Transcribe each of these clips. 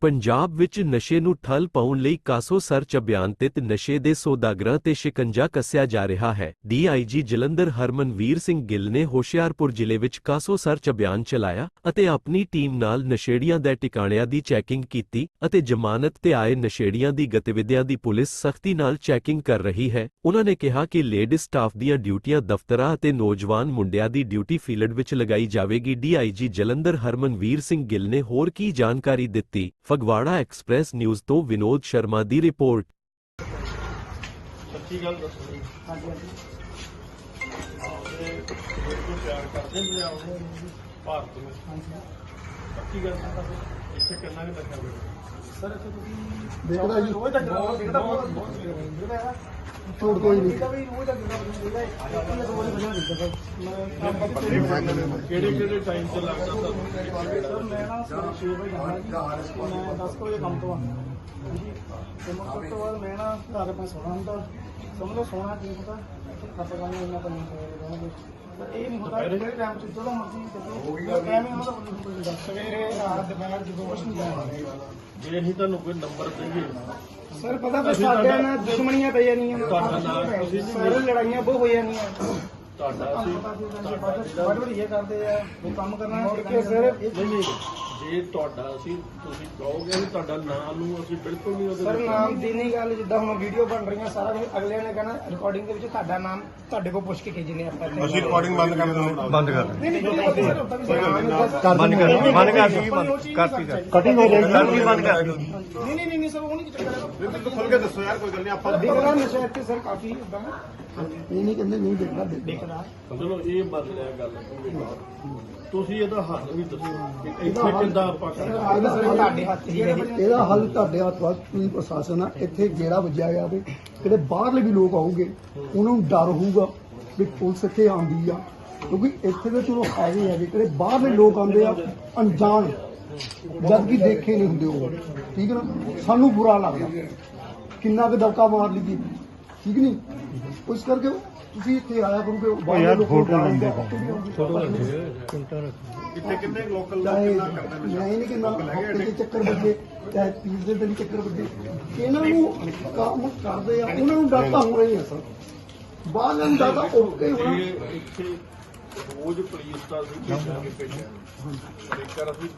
ਪੰਜਾਬ ਵਿੱਚ ਨਸ਼ੇ ਨੂੰ ਠੱਲ ਪਾਉਣ ਲਈ ਕਾਸੋ ਸਰਚ ਅਭਿਆਨ ਤਹਿਤ ਨਸ਼ੇ ਦੇ ਸੌਦਾਗਰਾਂ ਤੇ ਸ਼ਿਕੰਜਾ ਕੱਸਿਆ ਜਾ ਰਿਹਾ ਹੈ। ਡੀਆਈਜੀ ਜਲੰਧਰ ਹਰਮਨਵੀਰ ਸਿੰਘ ਗਿੱਲ ਨੇ ਹੋਸ਼ਿਆਰਪੁਰ ਜ਼ਿਲ੍ਹੇ ਵਿੱਚ ਕਾਸੋ ਸਰਚ ਅਭਿਆਨ ਚਲਾਇਆ ਅਤੇ ਆਪਣੀ ਟੀਮ ਨਾਲ ਨਸ਼ੇੜੀਆਂ ਦੇ ਟਿਕਾਣਿਆਂ ਦੀ ਚੈਕਿੰਗ ਕੀਤੀ ਅਤੇ ਜ਼ਮਾਨਤ ਤੇ ਆਏ ਨਸ਼ੇੜੀਆਂ ਦੀ ਗਤੀਵਿਧੀਆਂ ਦੀ ਪੁਲਿਸ ਸਖਤੀ ਨਾਲ ਚੈਕਿੰਗ ਕਰ ਰਹੀ ਹੈ। ਉਨ੍ਹਾਂ ਨੇ ਕਿਹਾ ਕਿ ਲੇਡੀ ਸਟਾਫ ਦੀਆਂ ਡਿਊਟੀਆਂ ਦਫ਼ਤਰਾਂ ਅਤੇ ਨੌਜਵਾਨ ਮੁੰਡਿਆਂ ਦੀ ਡਿਊਟੀ ਫੀਲਡ ਵਿੱਚ ਲਗਾਈ ਜਾਵੇਗੀ। ਡੀਆਈਜੀ ਜਲੰਧਰ ਹਰਮਨਵੀਰ ਸਿੰਘ ਗਿੱਲ ਨੇ ਹੋਰ ਕੀ ਜਾਣਕਾਰੀ ਦਿੱਤੀ? ਫਗਵਾੜਾ ਐਕਸਪ੍ਰੈਸ ਨਿਊਜ਼ ਤੋਂ ਵਿਨੋਦ ਸ਼ਰਮਾ ਦੀ ਰਿਪੋਰਟ। ਸੱਚੀ ਗੱਲ ਦੱਸੋ ਜੀ। ਹਾਂਜੀ ਹਾਂਜੀ। ਪਿਆਰ ਕਰਦੇ ਨੇ ਆਪਦੇ ਭਾਰਤ ਨੂੰ। ਹਾਂਜੀ। ਸੱਚੀ ਗੱਲ ਦੱਸੋ। ਇੱਥੇ ਕਿੰਨਾ ਕੁ ਲੱਗਾ ਹੋਵੇ ਸਰ ਇੱਥੇ ਤੁਸੀਂ ਦੇਖਦਾ ਜੀ। ਰੋਜ਼ ਦਾ ਦੇਖਦਾ ਬਹੁਤ ਬਹੁਤ ਦੇਖਦਾ ਛੋੜ ਕੋਈ ਨਹੀਂ। ਦੇਖਦਾ ਵੀ ਰੋਜ਼ ਦਾ ਗਰਾਊਂਡ ਦੇਖਦਾ ਇਹ ਦੋ ਵਾਰੀ ਬਣਾ ਦਿੱਤਾ ਮੈਂ ਕਿਹੜੇ ਕਿਹੜੇ ਟਾਈਮ ਤੇ ਲੱਗਦਾ ਤੁਹਾਨੂੰ? ਸਰ ਮੈਂ ਨਾ ਸਵੇਰੇ 6 ਵਜੇ ਜਾਣਾ ਜੀ। ਤੇ ਮੈਂ 10 ਵਜੇ ਕੰਮ ਤੋਂ ਆਉਂਦਾ ਹਾਂਜੀ। ਤੇ ਮੈਂ ਉਸ ਤੋਂ ਬਾਅਦ ਮੈਂ ਨਾ ਘਰ ਆਪਣਾ ਸੋਣਾ ਹੁੰਦਾ। ਸਮਝੋ ਸੋਣਾ ਕੀ ਪਤਾ ਖੱਪ ਗਾਣੇ ਇੰਨਾ ਤਾਂ ਨਹੀਂ ਹੋਇਆ ਪਰ ਇਹ ਨਹੀਂ ਹੁੰਦਾ ਜਿਹੜੇ ਟਾਈਮ ਚ ਜਦੋਂ ਮਰਜ਼ੀ ਚੱਲੋ ਐਵੇਂ ਹੁੰਦਾ ਬੰਦੇ ਨੂੰ ਕੋਈ ਦੱਸ ਸਵੇਰੇ ਰਾਤ ਦੁਪਹਿਰ ਜਦੋਂ ਕੁਛ ਨਹੀਂ ਜਾਣਾ ਜੇ ਅਸੀਂ ਤੁਹਾਨੂੰ ਕੋਈ ਨੰਬਰ ਦੇਈਏ। ਸਰ ਪਤਾ ਤਾਂ ਸਾਡੇ ਨਾਲ ਦੁਸ਼ਮਣੀਆਂ ਪਈ ਜਾਂਦੀਆਂ ਤੁਹਾਡਾ ਨਾਮ ਤੁਸੀਂ ਸਰ ਲੜਾਈਆਂ ਬਹੁਤ ਹੋ ਜਾਂਦੀਆਂ ਤੁਹਾਡਾ ਅਸੀਂ ਤੁਹਾਡਾ ਬੜ ਬੜੀਏ ਕਰਦੇ ਆ ਉਹ ਕੰਮ ਕਰਨਾ ਸਰ ਨਹੀਂ ਨਹੀਂ। ਜੇ ਤੁਹਾਡਾ ਅਸੀਂ ਤੁਸੀਂ ਕਹੋਗੇ ਵੀ ਤੁਹਾਡਾ ਨਾਮ ਨੂੰ ਅਸੀਂ ਬਿਲਕੁਲ ਨਹੀਂ ਉਹਦੇ ਸਰ ਵਿੱਚ- ਨਾਮ ਦੀ ਨਹੀਂ ਗੱਲ ਜਿੱਦਾਂ ਹੁਣ ਵੀਡੀਓ ਬਣ ਰਹੀਆਂ ਸਾਰਾ ਕੁਝ ਅਗਲੇ ਨੇ ਕਹਿਣਾ ਰਿਕਾਰਡਿੰਗ ਦੇ ਵਿੱਚ ਤੁਹਾਡਾ ਨਾਮ ਤੁਹਾਡੇ ਕੋਲ ਪੁੱਛ ਕੇ ਭੇਜਨੇ ਆਪਾਂ। ਇੱਥੇ। ਅਸੀਂ ਰਿਕਾਰਡਿੰਗ ਬੰਦ ਕਰ ਦਿੰਦੇ ਬੰਦ ਕਰ ਨਹੀਂ ਨਹੀਂ ਕੋਈ ਗੱਲ ਨਹੀਂ ਸਰ ਉਦਾਂ ਵੀ ਸਰ ਬੰਦ ਕਰ ਬੰਦ ਕਰ ਬੰਦ ਕਰ ਦਿੱਤੀ, ਬੰਦ ਕਰਤੀ ਕਰ ਕਟਿੰਗ ਹੋ। ਜਾਏਗੀ ਕਰਤੀ ਬੰਦ ਕਰ ਨਹੀਂ ਨਹੀਂ ਨਹੀਂ ਸਰ ਉਹ ਨਹੀਂ ਚੱਕਰ ਬਿਲਕੁਲ ਖੁੱਲ ਕੇ ਦੱਸੋ ਯਾਰ ਕੋਈ ਗੱਲ ਨਹੀਂ ਆਪਾਂ ਦੇਖਦਾ ਨਸ਼ਾ ਇੱਥੇ ਸਰ ਕਾਫੀ ਉਦਾਂ ਇਹ ਨਹੀਂ ਕਹਿੰਦੇ ਨਹੀਂ ਦੇਖਦਾ ਦੇਖਦਾ ਦੇਖਦਾ ਚਲੋ ਇਹ ਬਦਲਿਆ ਗੱਲ ਤੁਸੀਂ ਇਹਦਾ ਹੱਲ ਵੀ ਦੱਸੋ ਕਿ ਇੱਥੇ ਕਿੱਦਾਂ ਆਪਾਂ ਕਰਾਂਗੇ ਤੁਹਾਡੇ ਹੱਥ ਹੀ ਹੈ ਇਹਦਾ ਹੱਲ ਤੁਹਾਡੇ ਹੱਥ ਵਿੱਚ ਪੁਲਿਸ ਪ੍ਰਸ਼ਾਸਨ ਆ ਇੱਥੇ ਗੇੜਾ ਵੱਜਿਆ ਗਿਆ ਵੀ ਜਿਹੜੇ ਬਾਹਰਲੇ ਵੀ ਲੋਕ ਆਉਗੇ ਉਹਨਾਂ ਨੂੰ ਡਰ ਹੋਊਗਾ ਵੀ ਪੁਲਿਸ ਇੱਥੇ ਆਉਂਦੀ ਆ। ਕਿਉਂਕਿ ਇੱਥੇ ਦੇ ਚਲੋ ਹੈਗੇ ਹੈਗੇ ਜਿਹੜੇ ਬਾਹਰਲੇ ਲੋਕ ਆਉਂਦੇ ਆ ਅਣਜਾਣ। ਜਦ ਕਿ ਦੇਖੇ ਨਹੀਂ ਹੁੰਦੇ ਉਹ। ਠੀਕ ਹੈ ਨਾ? ਸਾਨੂੰ ਬੁਰਾ ਲੱਗਦਾ। ਕਿੰਨਾ ਕੁ ਦਬਕਾ ਮਾਰ ਲਈਏ ਠੀਕ ਨਹੀਂ? ਉਸ ਕਰਕੇ ਤੁਸੀਂ ਇੱਥੇ ਆਇਆ ਕਰੋਗੇ ਬਾਹਰਲੇ ਲੋਕਾਂ ਨੂੰ ਡਰ ਹੁੰਦਾ, ਆਪੇ ਵੀ ਆਉਂਦੇ। ਇੱਥੇ ਕਿੰਨੇ ਲੋਕਲ ਚਾਹੇ ਕਿੰਨਾ ਕਰਦੇ ਨੇ ਮੈਂ ਨਹੀਂ ਕਹਿੰਦਾ ਹਫ਼ਤੇ ਦੇ ਚੱਕਰ ਵੱਜੇ ਚਾਹੇ ਤੀਸ ਦੇ ਦਿਨ ਚੱਕਰ ਵੱਜੇ ਇਹਨਾਂ ਨੂੰ ਕੰਮ ਕਰਦੇ ਆ ਉਹਨਾਂ ਨੂੰ ਡਰ ਤਾਂ ਹੋਣਾ ਹੀ ਸਰ। ਬਾਹਰ ਨੂੰ ਤਾਂ ਓਕੇ ਹੋਣਾ। ਇੱਥੇ ਰੋਜ਼ ਪੁਲਿਸ ਦਾ ਅਸੀਂ ਭੇਜਾਂਗੇ ਭੇਜਾਂਗੇ ਜੇਕਰ ਅਸੀਂ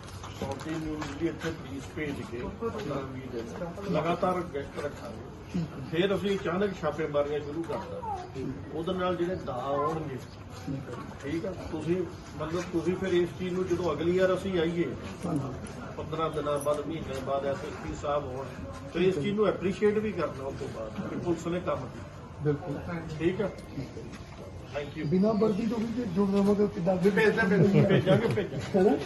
ਸੌਂਤੀ ਨਿਊਜ਼ ਦੀ ਇੱਥੇ ਪੁਲਿਸ ਭੇਜ ਕੇ 15 20 ਦਿਨ। ਲਗਾਤਾਰ ਗਸ਼ਤ ਰੱਖਾਂਗੇ। ਫਿਰ ਅਸੀਂ ਅਚਾਨਕ ਛਾਪੇ ਮਾਰੀਆਂ ਸ਼ੁਰੂ ਕਰਦਾ ਉਹਦੇ ਨਾਲ ਜਿਹੜੇ ਦਾ ਆਉਣਗੇ ਠੀਕ ਆ? ਤੁਸੀਂ ਮਤਲਬ ਤੁਸੀਂ ਫਿਰ ਇਸ ਚੀਜ਼ ਨੂੰ ਜਦੋਂ ਅਗਲੀ ਵਾਰ ਅਸੀਂ ਆਈਏ 15 ਦਿਨਾਂ ਬਾਅਦ ਮਹੀਨੇ ਬਾਅਦ ਐਸਐਸਪੀ ਸਾਹਿਬ ਹੋਣ ਤੇ ਇਸ ਚੀਜ਼ ਨੂੰ ਐਪਰੀਸ਼ੀਏਟ ਵੀ ਕਰਨਾ ਉਸ ਤੋਂ ਬਾਅਦ ਕਿ ਪੁਲਿਸ ਨੇ ਕੰਮ ਕੀਤਾ। ਬਿਲਕੁਲ। ਠੀਕ ਆ? ਥੈਂਕ ਯੂ ਬਿਨਾਂ ਵਰਦੀ ਤੋਂ ਵੀ ਜੁੜ ਰਵਾਂਗੇ ਕਿੱਦਾਂ? ਭੇਜਦੇ ਭੇਜਾਂਗੇ ਭੇਜਾਂਗੇ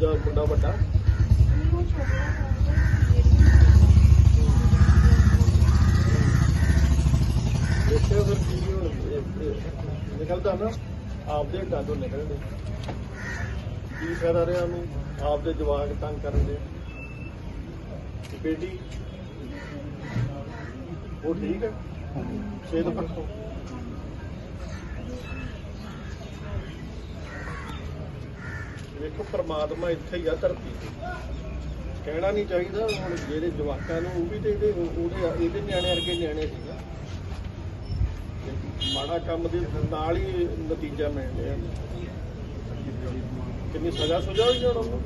ਦੂਜਾ ਮੁੰਡਾ ਵੱਡਾ। ਦੇਖਿਓ ਫਿਰ ਕੀ ਹੋਇਆ। ਨਿਕਲਦਾ ਨਾ ਆਪਦੇ ਡਾਡੋ ਨਿਕਲਦੇ ਕੀ ਫਾਇਦਾ ਰਿਹਾ ਉਹਨੂੰ? ਆਪਦੇ ਜਵਾਕ ਤੰਗ ਕਰਨ ਦੇ। ਬੇਟੀ? ਉਹ ਠੀਕ ਹੈ? ਸਿਹਤ ਪੱਖੋਂ? ਵੇਖੋ ਪ੍ਰਮਾਤਮਾ ਇੱਥੇ ਹੀ ਆ ਧਰਤੀ ਤੇ। ਕਹਿਣਾ ਨਹੀਂ ਚਾਹੀਦਾ ਹੁਣ ਜਿਹੜੇ ਜਵਾਕਾਂ ਨੂੰ ਉਹ ਵੀ ਤੇ ਇਹਦੇ ਉਹਦੇ ਇਹਦੇ ਨਿਆਣੇ ਵਰਗੇ ਨਿਆਣੇ ਸੀਗਾ। ਮਾੜਾ ਕੰਮ ਦੇ ਨਾਲ ਹੀ ਨਤੀਜਾ ਮਿਲ ਰਿਹਾ। ਕਿੰਨੀ ਸਜ਼ਾ ਸੁਝਾ ਹੋਈ ਜਾਣਾ ਉਹਨੂੰ?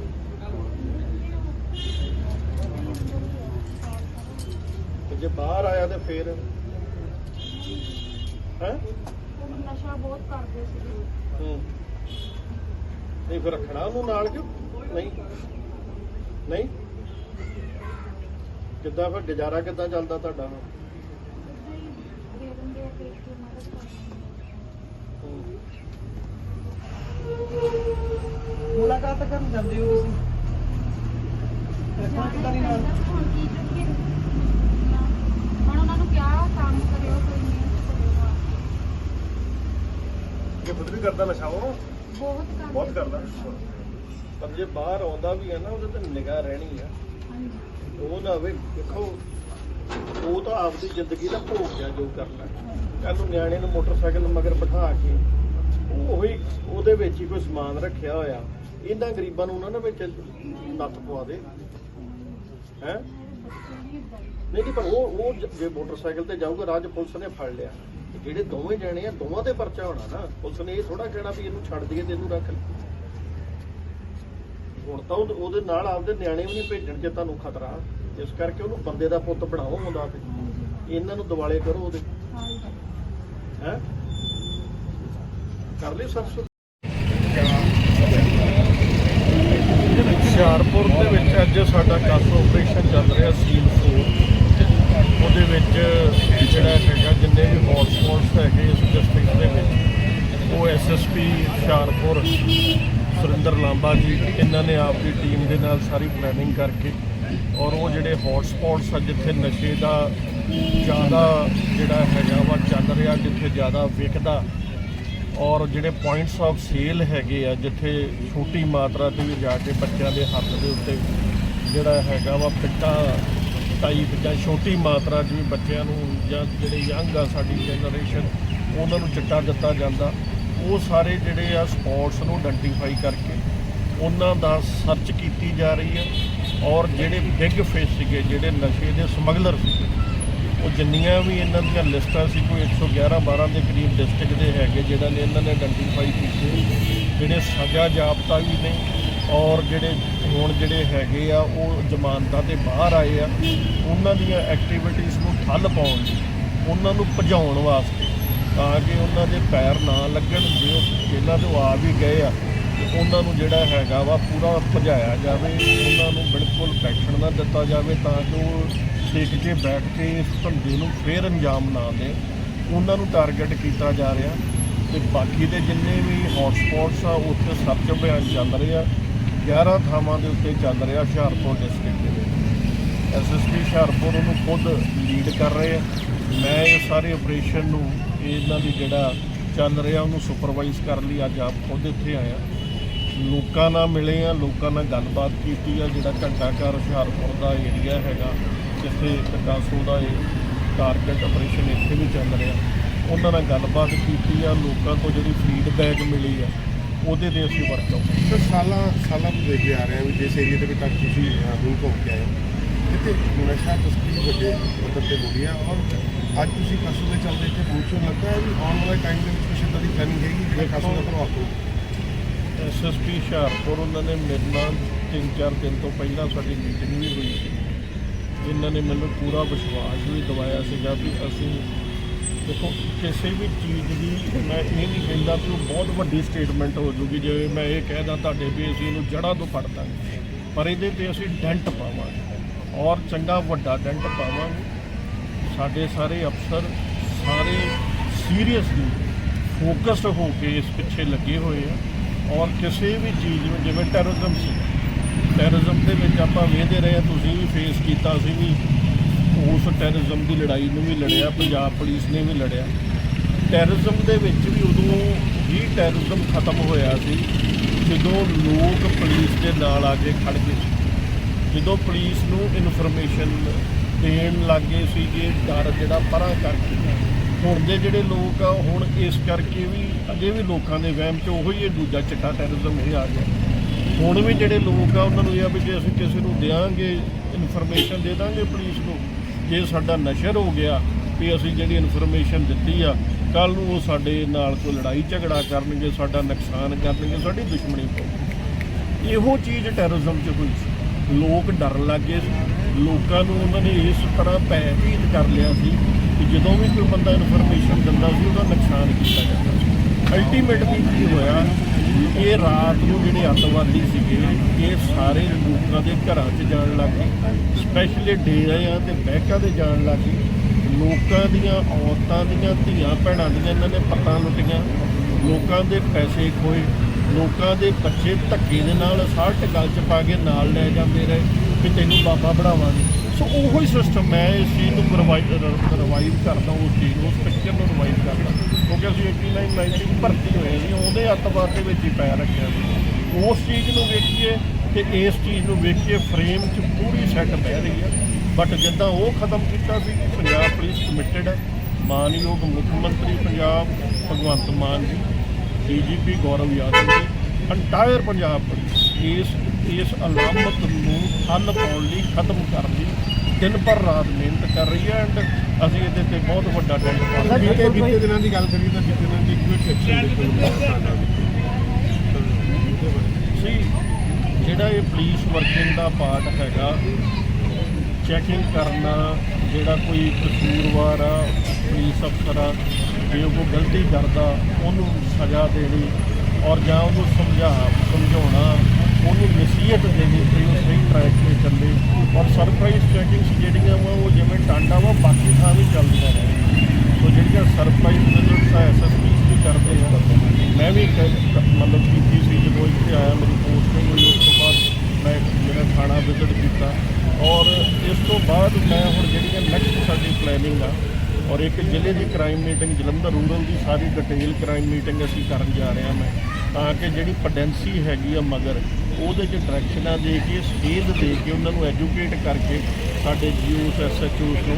ਜੇ ਬਾਹਰ ਆਇਆ ਤੇ ਫੇਰ? ਹੈ? ਨਸ਼ਾ ਬਹੁਤ ਕਰਦੇ ਸੀ। ਹੂੰ। ਨਹੀਂ ਫਿਰ ਰੱਖਣਾ ਉਹਨੂੰ ਨਾਲ ਕਿ ਨਹੀਂ। ਨਹੀਂ। ਕਿੱਦਾਂ ਫਿਰ? ਗੁਜ਼ਾਰਾ ਕਿੱਦਾਂ ਚੱਲਦਾ ਤੁਹਾਡਾ? ਹੁਣ? ਮੁਲਾਕਾਤ ਕਰਨ ਜਾਂਦੇ ਹੋ ਤੁਸੀਂ? ਰੱਖਣਾ ਕਿੱਦਾਂ ਨਹੀਂ ਨਾਲ? ਹੁਣ ਕੀ ਕਰੀਏ ਹੁਣ ਉਹਨਾਂ ਨੂੰ ਕਿਹਾ ਕੰਮ ਕਰਿਓ ਕੋਈ ਮਿਹਨਤ ਕਰੇਗਾ। ਇਹ ਖੁਦ ਵੀ ਕਰਦਾ ਨਸ਼ਾ ਉਹ ਬਹੁਤ ਕੰਮ ਬਹੁਤ ਕਰਦਾ। ਪਰ ਜੇ ਬਾਹਰ ਆਉਂਦਾ ਵੀ ਹੈ ਨਾ ਉਹਦੇ ਤੇ ਨਿਗਾਹ ਰਹਿਣੀ ਆ ਉਹ ਨਾ ਹੋਵੇ ਦੇਖੋ ਉਹ ਤਾਂ ਆਪਦੀ ਜ਼ਿੰਦਗੀ ਦਾ ਭੋਗ ਗਿਆ ਜੋ ਕਰਨਾ। ਕੱਲ ਨੂੰ ਨਿਆਣੇ ਨੂੰ ਮੋਟਰਸਾਈਕਲ ਮਗਰ ਬਿਠਾ ਕੇ ਉਹੀ ਉਹਦੇ ਵਿੱਚ ਹੀ ਕੋਈ ਸਮਾਨ ਰੱਖਿਆ ਹੋਇਆ। ਇਹਨਾਂ ਗਰੀਬਾਂ ਨੂੰ ਉਹਨਾਂ ਨੇ ਵਿੱਚ ਨੱਥ ਪਵਾ ਦੇ। ਹੈ ਨਹੀਂ ਨਹੀਂ ਪਰ ਉਹ ਉਹ ਜ- ਜੇ ਮੋਟਰਸਾਈਕਲ ਤੇ ਜਾਊਗਾ ਰਾਜ ਪੁਲਿਸ ਨੇ ਫੜ ਲਿਆ। ਤੇ ਜਿਹੜੇ ਦੋਵੇਂ ਜਣੇ ਆ, ਦੋਵਾਂ ਤੇ ਪਰਚਾ ਹੋਣਾ ਨਾ, ਪੁਲਿਸ ਨੇ ਇਹ ਥੋੜਾ ਕਹਿਣਾ ਵੀ ਇਹਨੂੰ ਛੱਡ ਦਈਏ ਤੇ ਇਹਨੂੰ ਰੱਖ ਲਈ। ਹੁਣ ਤਾਂ ਉਹਦੇ- ਉਹਦੇ ਨਾਲ ਆਪਦੇ ਨਿਆਣੇ ਵੀ ਨਹੀਂ ਭੇਜਣ ਜੇ ਤੁਹਾਨੂੰ ਖਤਰਾ। ਇਸ ਕਰਕੇ ਉਹਨੂੰ ਬੰਦੇ ਦਾ ਪੁੱਤ ਬਣਾਓ ਹੁੰਦਾ ਤੇ। ਇਹਨਾਂ ਨੂੰ ਦਿਵਾਲੇ ਕਰੋ ਉਹਦੇ। ਹੈ? ਕਰ ਲਈ ਸਭ ਹੁਸ਼ਿਆਰਪੁਰ ਦੇ ਵਿੱਚ ਅੱਜ ਸਾਡਾ ਕਾਸੋ ਆਪਰੇਸ਼ਨ ਚੱਲ ਰਿਹਾ ਸੀਲ 4 ਉਹਦੇ ਵਿੱਚ ਜਿਹੜਾ ਹੈਗਾ, ਜਿੰਨੇ ਵੀ ਹੌਟਸਪੌਟਸ ਹੈਗੇ ਇਸ ਡਿਸਟ੍ਰਿਕਟ ਦੇ ਵਿੱਚ, ਉਹ ਐਸਐਸਪੀ ਹੁਸ਼ਿਆਰਪੁਰ, ਸੁਰਿੰਦਰ ਲਾਂਬਾ ਜੀ, ਇਹਨਾਂ ਨੇ ਆਪ ਦੀ ਟੀਮ ਦੇ ਨਾਲ ਸਾਰੀ ਪਲੈਨਿੰਗ ਕਰਕੇ ਔਰ ਉਹ ਜਿਹੜੇ ਹੌਟਸਪੌਟਸ ਆ, ਜਿੱਥੇ ਨਸ਼ੇ ਦਾ ਜ਼ਿਆਦਾ ਜਿਹੜਾ ਹੈਗਾ ਵਾ ਚੱਲ ਰਿਹਾ, ਜਿੱਥੇ ਜ਼ਿਆਦਾ ਵਿਕਦਾ ਔਰ ਜਿਹੜੇ ਪੁਆਇੰਟਸ ਆਫ ਸੇਲ ਹੈਗੇ ਆ, ਜਿੱਥੇ ਛੋਟੀ ਮਾਤਰਾ ਤੇ ਵੀ ਜਾ ਕੇ ਬੱਚਿਆਂ ਦੇ ਹੱਥ ਦੇ ਉੱਤੇ ਜਿਹੜਾ ਹੈਗਾ ਵਾ ਪਿੱਟਾ ਟਾਈਪ ਜਾਂ ਛੋਟੀ ਮਾਤਰਾ 'ਚ ਬੱਚਿਆਂ ਨੂੰ ਜਾਂ ਜਿਹੜੇ ਯੰਗ ਆ ਸਾਡੀ ਜਨਰੇਸ਼ਨ, ਉਹਨਾਂ ਨੂੰ ਚਿੱਟਾ ਦਿੱਤਾ ਜਾਂਦਾ। ਉਹ ਸਾਰੇ ਜਿਹੜੇ ਆ ਸਪੌਟਸ ਨੂੰ ਆਇਡੈਂਟੀਫਾਈ ਕਰਕੇ ਉਹਨਾਂ ਦਾ ਸਰਚ ਕੀਤੀ ਜਾ ਰਹੀ ਹੈ। ਔਰ ਜਿਹੜੇ ਬਿਗ ਫੇਸ ਸੀਗੇ, ਜਿਹੜੇ ਨਸ਼ੇ ਦੇ ਸਮਗਲਰ ਸੀਗੇ, ਉਹ ਜਿੰਨੀਆਂ ਵੀ ਇਹਨਾਂ ਦੀਆਂ ਲਿਸਟਾਂ ਸੀ, ਕੋਈ 111 12 ਦੇ ਕਰੀਬ ਡਿਸਟ੍ਰਿਕਟ ਦੇ ਹੈਗੇ, ਜਿਹੜਾ ਨੇ ਇਹਨਾਂ ਨੇ ਆਇਡੈਂਟੀਫਾਈ ਕੀਤੇ। ਜਿਹੜੇ ਸਜ਼ਾ ਜਾਪਤਾ ਵੀ ਨੇ ਔਰ ਜਿਹੜੇ ਹੁਣ ਜਿਹੜੇ ਹੈਗੇ ਆ, ਉਹ ਜ਼ਮਾਨਤਾਂ ਤੇ ਬਾਹਰ ਆਏ ਆ, ਉਹਨਾਂ ਦੀਆਂ ਐਕਟੀਵਿਟੀਜ਼ ਨੂੰ ਠੱਲ ਪਾਉਣ ਲਈ, ਉਹਨਾਂ ਨੂੰ ਭਜਾਉਣ ਵਾਸਤੇ, ਤਾਂ ਕਿ ਉਹਨਾਂ ਦੇ ਪੈਰ ਨਾ ਲੱਗਣ, ਜੇ ਉਹ ਇਹਨਾਂ ਤੋਂ ਆ ਵੀ ਗਏ ਆ, ਤੇ ਉਹਨਾਂ ਨੂੰ ਜਿਹੜਾ ਹੈਗਾ ਵਾ ਪੂਰਾ ਭਜਾਇਆ ਜਾਵੇ, ਉਹਨਾਂ ਨੂੰ ਬਿਲਕੁਲ ਬੈਠਣ ਨਾ ਦਿੱਤਾ ਜਾਵੇ, ਤਾਂ ਕਿ ਉਹ ਟਿਕ ਕੇ ਬੈਠ ਕੇ ਇਸ ਧੰਦੇ ਨੂੰ ਫੇਰ ਅੰਜਾਮ ਨਾ ਦੇਣ। ਉਹਨਾਂ ਨੂੰ ਟਾਰਗੇਟ ਕੀਤਾ ਜਾ ਰਿਹਾ, ਤੇ ਬਾਕੀ ਦੇ ਜਿੰਨੇ ਵੀ ਹੌਟਸਪੌਟਸ ਆ, ਉੱਥੇ ਸਰਚ ਅਭਿਆਨ ਚੱਲ ਰਿਹਾ 11 ਥਾਵਾਂ ਦੇ ਉੱਤੇ ਚੱਲ ਰਿਹਾ ਹੁਸ਼ਿਆਰਪੁਰ ਡਿਸਟ੍ਰਿਕਟ ਦੇ ਵਿੱਚ। ਐਸਐਸਪੀ ਹੁਸ਼ਿਆਰਪੁਰ ਉਹਨੂੰ ਖੁਦ ਲੀਡ ਕਰ ਰਹੇ ਆ। ਮੈਂ ਇਹ ਸਾਰੇ ਆਪਰੇਸ਼ਨ ਨੂੰ ਇਹਨਾਂ ਦੀ ਜਿਹੜਾ ਚੱਲ ਰਿਹਾ ਉਹਨੂੰ ਸੁਪਰਵਾਈਜ਼ ਕਰਨ ਲਈ ਅੱਜ ਆਪ ਖੁਦ ਇੱਥੇ ਆਇਆ। ਲੋਕਾਂ ਨਾਲ ਮਿਲੇ ਆ, ਲੋਕਾਂ ਨਾਲ ਗੱਲਬਾਤ ਕੀਤੀ ਆ। ਜਿਹੜਾ ਘੰਟਾ ਘਰ ਹੁਸ਼ਿਆਰਪੁਰ ਦਾ ਏਰੀਆ ਹੈਗਾ, ਜਿੱਥੇ ਕਟਾਸੋ ਦਾ ਇਹ ਟਾਰਗੇਟ ਆਪਰੇਸ਼ਨ ਇੱਥੇ ਵੀ ਚੱਲ ਰਿਹਾ। ਉਹਨਾਂ ਨਾਲ ਗੱਲਬਾਤ ਕੀਤੀ ਆ, ਲੋਕਾਂ ਤੋਂ ਜਿਹੜੀ ਫੀਡਬੈਕ ਮਿਲੀ ਆ ਉਹਦੇ ਤੇ ਅਸੀਂ ਵਰਕਆਊਟ ਸਰ ਸਾਲਾਂ ਸਾਲਾਂ ਤੋਂ ਦੇਖਦੇ ਆ ਰਹੇ ਹਾਂ ਵੀ ਜਿਸ ਏਰੀਆ ਦੇ ਵਿੱਚ ਅੱਜ ਤੁਸੀਂ ਅਹ, ਹੁਣ ਘੁੰਮ ਕੇ ਆਏ ਹੋ। ਇੱਥੇ ਨਸ਼ਾ ਤਸਕਰੀ ਵੱਡੇ ਪੱਧਰ ਤੇ ਹੋ ਰਹੀ ਹੈ ਔਰ ਅੱਜ ਤੁਸੀਂ ਕਸੂ ਦੇ ਚੱਲਦੇ ਇੱਥੇ ਪਹੁੰਚੋ ਲੱਗਦਾ ਹੈ ਵੀ ਆਉਣ ਵਾਲੇ ਟਾਈਮ ਦੇ ਵਿੱਚ ਕੁਛ ਇੱਦਾਂ ਦੀ ਪਲੈਨਿੰਗ ਹੈਗੀ ਜਿਹੜਾ ਕਸੂ ਦਾ ਪ੍ਰਭਾਵ ਪਊ ਐਸਐਸਪੀ ਹੁਸ਼ਿਆਰਪੁਰ ਉਹਨਾਂ ਨੇ ਮੇਰੇ ਨਾਲ ਤਿੰਨ ਚਾਰ ਦਿਨ ਤੋਂ ਪਹਿਲਾਂ ਸਾਡੀ ਮੀਟਿੰਗ ਵੀ ਹੋਈ ਸੀ। ਇਹਨਾਂ ਨੇ ਮੈਨੂੰ ਪੂਰਾ ਵਿਸ਼ਵਾਸ ਵੀ ਦਿਵਾਇਆ ਸੀਗਾ ਵੀ ਅਸੀਂ ਦੇਖੋ, ਕਿਸੇ ਵੀ ਚੀਜ਼ ਦੀ ਮੈਂ ਇਹ ਨਹੀਂ ਕਹਿੰਦਾ ਕਿ ਉਹ ਬਹੁਤ ਵੱਡੀ ਸਟੇਟਮੈਂਟ ਹੋ ਜੂਗੀ, ਜਿਵੇਂ ਮੈਂ ਇਹ ਕਹਿਦਾ ਤੁਹਾਡੇ ਵੀ ਅਸੀਂ ਇਹਨੂੰ ਜੜ੍ਹਾਂ ਤੋਂ ਫੜ ਦਾਂਗੇ ਪਰ ਇਹਦੇ ਤੇ ਅਸੀਂ ਡੈਂਟ ਪਾਵਾਂਗੇ ਔਰ ਚੰਗਾ ਵੱਡਾ ਡੈਂਟ ਪਾਵਾਂਗੇ। ਸਾਡੇ ਸਾਰੇ ਅਫਸਰ ਸਾਰੇ ਸੀਰੀਅਸਲੀ ਫੋਕਸਡ ਹੋ ਕੇ ਇਸ ਪਿੱਛੇ ਲੱਗੇ ਹੋਏ ਆ ਔਰ ਕਿਸੇ ਵੀ ਚੀਜ਼ ਨੂੰ, ਜਿਵੇਂ ਟੈਰਰਿਜ਼ਮ ਸੀ ਟੈਰਰਿਜ਼ਮ ਦੇ ਵਿੱਚ ਆਪਾਂ ਵੇਖਦੇ ਰਹੇ ਆ, ਤੁਸੀਂ ਵੀ ਫੇਸ ਕੀਤਾ ਸੀ ਵੀ ਉਸ ਟੈਰਰਿਜ਼ਮ ਦੀ ਲੜਾਈ ਨੂੰ ਵੀ ਲੜਿਆ, ਪੰਜਾਬ ਪੁਲਿਸ ਨੇ ਵੀ ਲੜਿਆ। ਟੈਰਰਿਜ਼ਮ ਦੇ ਵਿੱਚ ਵੀ ਉਦੋਂ ਹੀ ਟੈਰਰਿਜ਼ਮ ਖਤਮ ਹੋਇਆ ਸੀ, ਜਦੋਂ ਲੋਕ ਪੁਲਿਸ ਦੇ ਨਾਲ ਆ ਕੇ ਖੜ ਗਏ ਸੀ। ਜਦੋਂ ਪੁਲਿਸ ਨੂੰ ਇਨਫੋਰਮੇਸ਼ਨ ਦੇਣ ਲੱਗੇ ਸੀਗੇ ਡਰ ਜਿਹੜਾ ਪਰਾਂ ਕਰਕੇ ਹੁਣ ਦੇ ਜਿਹੜੇ ਲੋਕ ਆ, ਹੁਣ ਇਸ ਕਰਕੇ ਵੀ ਅਜੇ ਵੀ ਲੋਕਾਂ ਦੇ ਵਹਿਮ 'ਚ ਉਹੀ ਇਹ ਦੂਜਾ ਚਿੱਟਾ ਟੈਰਰਿਜ਼ਮ ਇਹ ਆ ਗਿਆ। ਹੁਣ ਵੀ ਜਿਹੜੇ ਲੋਕ ਆ, ਉਹਨਾਂ ਨੂੰ ਇਹ ਆ ਵੀ ਜੇ ਅਸੀਂ ਕਿਸੇ ਨੂੰ ਦਿਆਂਗੇ ਇਨਫੋਰਮੇਸ਼ਨ ਦੇ ਦਾਂਗੇ ਪੁਲਿਸ ਨੂੰ ਜੇ ਸਾਡਾ ਨਸ਼ਰ ਹੋ ਗਿਆ ਵੀ ਅਸੀਂ ਜਿਹੜੀ ਇਨਫੋਰਮੇਸ਼ਨ ਦਿੱਤੀ ਆ ਕੱਲ ਨੂੰ ਉਹ ਸਾਡੇ ਨਾਲ ਕੋਈ ਲੜਾਈ ਝਗੜਾ ਕਰਨਗੇ, ਸਾਡਾ ਨੁਕਸਾਨ ਕਰਨਗੇ, ਸਾਡੀ ਦੁਸ਼ਮਣੀ ਪਾਉਣਗੇ ਇਹੋ ਚੀਜ਼ ਟੈਰਰਿਜ਼ਮ 'ਚ ਹੋਈ ਸੀ। ਲੋਕ ਡਰਨ ਲੱਗੇ ਸੀ। ਲੋਕਾਂ ਨੂੰ ਉਹਨਾਂ ਨੇ ਇਸ ਤਰ੍ਹਾਂ ਭੈਭੀਤ ਕਰ ਲਿਆ ਸੀ ਕਿ ਜਦੋਂ ਵੀ ਕੋਈ ਬੰਦਾ ਇਨਫੋਰਮੇਸ਼ਨ ਦਿੰਦਾ ਸੀ, ਉਹਦਾ ਨੁਕਸਾਨ ਕੀਤਾ ਜਾਂਦਾ ਸੀ। ਅਲਟੀਮੇਟਲੀ ਕੀ ਹੋਇਆ? ਇਹ ਰਾਤ ਨੂੰ ਜਿਹੜੇ ਅੱਤਵਾਦੀ ਸੀਗੇ, ਇਹ ਸਾਰੇ ਲੋਕਾਂ ਦੇ ਘਰਾਂ 'ਚ ਜਾਣ ਲੱਗ ਗਏ। ਸਪੈਸ਼ਲੀ ਡੇਰਿਆਂ ਤੇ ਬੈਂਕਾਂ ਦੇ ਜਾਣ ਲੱਗ ਗਏ। ਲੋਕਾਂ ਦੀਆਂ ਔਰਤਾਂ ਦੀਆਂ, ਧੀਆਂ ਭੈਣਾਂ ਦੀਆਂ, ਇਹਨਾਂ ਨੇ ਪੱਤਾਂ ਲੁੱਟੀਆਂ। ਲੋਕਾਂ ਦੇ ਪੈਸੇ ਖੋਏ। ਲੋਕਾਂ ਦੇ ਬੱਚੇ ਧੱਕੇ ਦੇ ਨਾਲ ਸਾਲਟ ਗਲ ਚ ਪਾ ਕੇ ਨਾਲ ਲੈ ਜਾਂਦੇ ਰਹੇ ਕਿ ਤੈਨੂੰ ਬਾਬਾ ਬਣਾਵਾਂਗੇ। ਸੋ ਉਹੋ ਹੀ ਸਿਸਟਮ ਮੈਂ ਇਸ ਚੀਜ਼ ਨੂੰ ਰਿਵਾਈਵ ਕਰਦਾ ਉਸ ਚੀਜ਼ ਨੂੰ ਉਸ ਪਿਕਚਰ ਨੂੰ ਰਿਵਾਈਵ ਕਰਦਾ। ਅਸੀਂ 89 90 ਭਰਤੀ ਹੋਏ ਸੀ, ਉਹਦੇ ਅੱਤਵਾਦ ਦੇ ਵਿੱਚ ਹੀ ਪੈਰ ਰੱਖਿਆ ਸੀ। ਉਸ ਚੀਜ਼ ਨੂੰ ਵੇਖੀਏ ਤੇ ਇਸ ਚੀਜ਼ ਨੂੰ ਵੇਖੀਏ ਫਰੇਮ 'ਚ ਪੂਰੀ ਸੈੱਟ ਬਹਿ ਰਹੀ ਹੈ। ਬਟ ਜਿੱਦਾਂ ਉਹ ਖਤਮ ਕੀਤਾ ਸੀ ਕਿ ਪੰਜਾਬ ਪੁਲਿਸ ਕਮਿਟਡ ਹੈ, ਮਾਨਯੋਗ ਮੁੱਖ ਮੰਤਰੀ ਪੰਜਾਬ, ਭਗਵੰਤ ਮਾਨ ਜੀ ਡੀਜੀਪੀ ਗੌਰਵ ਯਾਦਵ ਜੀ ਅੰਟਾਇਰ ਪੰਜਾਬ ਪੁਲਿਸ ਇਸ ਇਸ ਅਲਾਮਤ ਨੂੰ ਹੱਲ ਪਾਉਣ ਲਈ ਖਤਮ ਕਰਨ ਲਈ ਦਿਨ ਪਰ ਰਾਤ ਮਿਹਨਤ ਕਰ ਰਹੀ ਹੈ ਐਂਡ ਅਸੀਂ ਇਹਦੇ ਤੇ ਬਹੁਤ ਵੱਡਾ ਟੈਂਟ ਪਾ ਰਹੇ ਹਾਂ। ਬੀਤੇ ਦਿਨਾਂ ਦੀ ਗੱਲ ਕਰੀਏ ਤਾਂ ਬੀਤੇ ਦਿਨਾਂ ਦੀ ਕੁਇਕ ਐਕਸ਼ਨ ਸੀ ਜਿਹੜਾ ਇਹ ਪੁਲਿਸ ਵਰਕਿੰਗ ਦਾ ਪਾਰਟ ਹੈਗਾ ਚੈਕਿੰਗ ਕਰਨਾ ਜਿਹੜਾ ਕੋਈ ਕਸੂਰਵਾਰ ਆ ਪੁਲਿਸ ਅਫਸਰ ਆ ਜੇ ਉਹ ਗਲਤੀ ਕਰਦਾ ਉਹਨੂੰ ਸਜ਼ਾ ਦੇਣੀ ਔਰ ਜਾਂ ਉਹਨੂੰ ਸਮਝਾ ਸਮਝਾਉਣਾ ਉਹਨੂੰ ਨਸੀਹਤ ਦੇਣੀ ਕਿ ਉਹ ਸਹੀ ਟਰੈਕ ਤੇ ਚੱਲੇ। ਔਰ ਸਰਪ੍ਰਾਈਜ਼ ਚੈਕਿੰਗਸ ਜਿਹੜੀਆਂ ਵਾ, ਉਹ ਜਿਵੇਂ ਟਾਂਡਾ ਵਾ, ਬਾਕੀ ਥਾਂ ਵੀ ਚੱਲਦੀਆਂ ਨੇ। ਸੋ ਜਿਹੜੀਆਂ ਸਰਪ੍ਰਾਈਜ਼ ਵਿਜ਼ਿਟਸ ਆ ਐਸਐਸਪੀਸ ਵੀ ਕਰਦੇ ਆ। ਮੈਂ ਵੀ ਕ- ਮਤਲਬ ਕੀਤੀ ਸੀ, ਜਦੋਂ ਇੱਥੇ ਆਇਆ ਮੇਰੀ ਪੋਸਟਿੰਗ ਹੋਈ, ਉਸ ਤੋਂ ਬਾਅਦ ਮੈਂ ਜਿਹੜਾ ਥਾਣਾ ਵਿਜ਼ਿਟ ਕੀਤਾ। ਔਰ ਇਸ ਤੋਂ ਬਾਅਦ ਮੈਂ ਹੁਣ ਜਿਹੜੀਆਂ ਨੈਕਸਟ ਸਾਡੀ ਪਲੈਨਿੰਗ ਆ, ਔਰ ਇੱਕ ਜ਼ਿਲ੍ਹੇ ਦੀ ਕ੍ਰਾਈਮ ਮੀਟਿੰਗ ਜਲੰਧਰ ਰੂਰਲ ਦੀ ਸਾਰੀ ਡਿਟੇਲ ਕ੍ਰਾਈਮ ਮੀਟਿੰਗ ਅਸੀਂ ਕਰਨ ਜਾ ਰਹੇ ਹਾਂ ਮੈਂ, ਤਾਂ ਕਿ ਜਿਹੜੀ ਪੋਟੈਂਸੀ ਹੈਗੀ ਆ ਮਗਰ ਉਹਦੇ 'ਚ ਡਾਇਰੈਕਸ਼ਨਾਂ ਦੇ ਕੇ ਸੇਧ ਦੇ ਕੇ ਉਹਨਾਂ ਨੂੰ ਐਜੂਕੇਟ ਕਰਕੇ ਸਾਡੇ ਜੀਓਸ ਐਸਐਚਓਸ ਨੂੰ